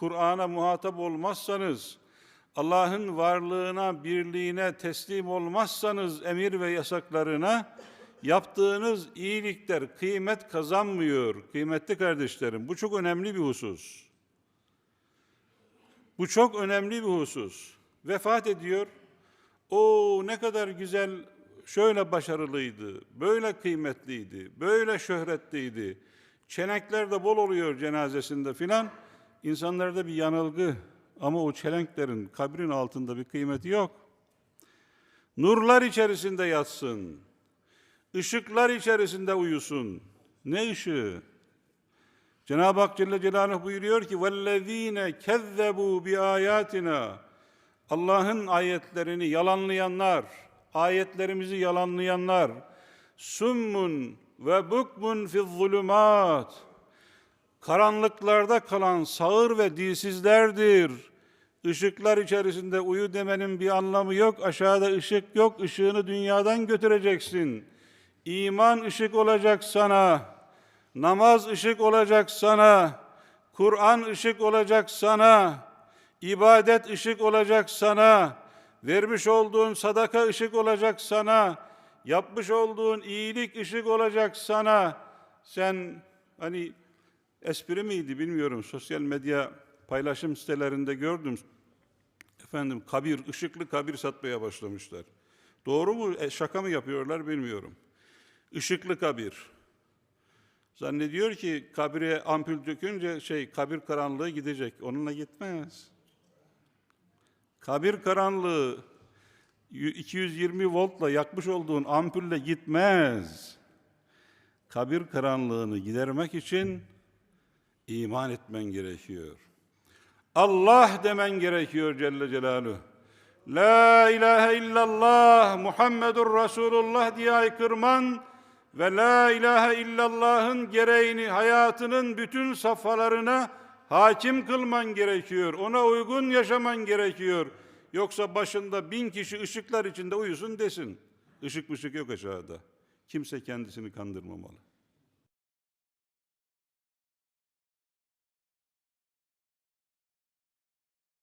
Kur'an'a muhatap olmazsanız, Allah'ın varlığına, birliğine teslim olmazsanız emir ve yasaklarına yaptığınız iyilikler kıymet kazanmıyor. Kıymetli kardeşlerim, bu çok önemli bir husus. Bu çok önemli bir husus. Vefat ediyor. O ne kadar güzel, şöyle başarılıydı, böyle kıymetliydi, böyle şöhretliydi. Çelenkler de bol oluyor cenazesinde filan. İnsanlarda bir yanılgı ama o çelenklerin kabrin altında bir kıymeti yok. Nurlar içerisinde yatsın. Işıklar içerisinde uyusun. Ne ışığı? Cenab-ı Hak Celle Celaluhu buyuruyor ki وَالَّذ۪ينَ كَذَّبُوا بِآيَاتِنَا Allah'ın ayetlerini yalanlayanlar, ayetlerimizi yalanlayanlar, summun ve bukmun fi zulumat, karanlıklarda kalan sağır ve dilsizlerdir. Işıklar içerisinde uyu demenin bir anlamı yok. Aşağıda ışık yok. Işığını dünyadan götüreceksin. İman ışık olacak sana. Namaz ışık olacak sana. Kur'an ışık olacak sana. İbadet ışık olacak sana. Vermiş olduğun sadaka ışık olacak sana. Yapmış olduğun iyilik ışık olacak sana. Sen hani espri miydi bilmiyorum. Sosyal medya paylaşım sitelerinde gördüm. Efendim kabir, ışıklı kabir satmaya başlamışlar. Doğru mu? E, şaka mı yapıyorlar bilmiyorum. Işıklı kabir. Zannediyor ki kabire ampul dökünce şey kabir karanlığı gidecek. Onunla gitmez. Kabir karanlığı 220 voltla yakmış olduğun ampulle gitmez. Kabir karanlığını gidermek için iman etmen gerekiyor. Allah demen gerekiyor Celle Celaluhu. La ilahe illallah Muhammedur Resulullah diye aykırman ve la ilahe illallah'ın gereğini hayatının bütün safhalarına hakim kılman gerekiyor. Ona uygun yaşaman gerekiyor. Yoksa başında bin kişi ışıklar içinde uyusun desin. Işık ışık yok aşağıda. Kimse kendisini kandırmamalı.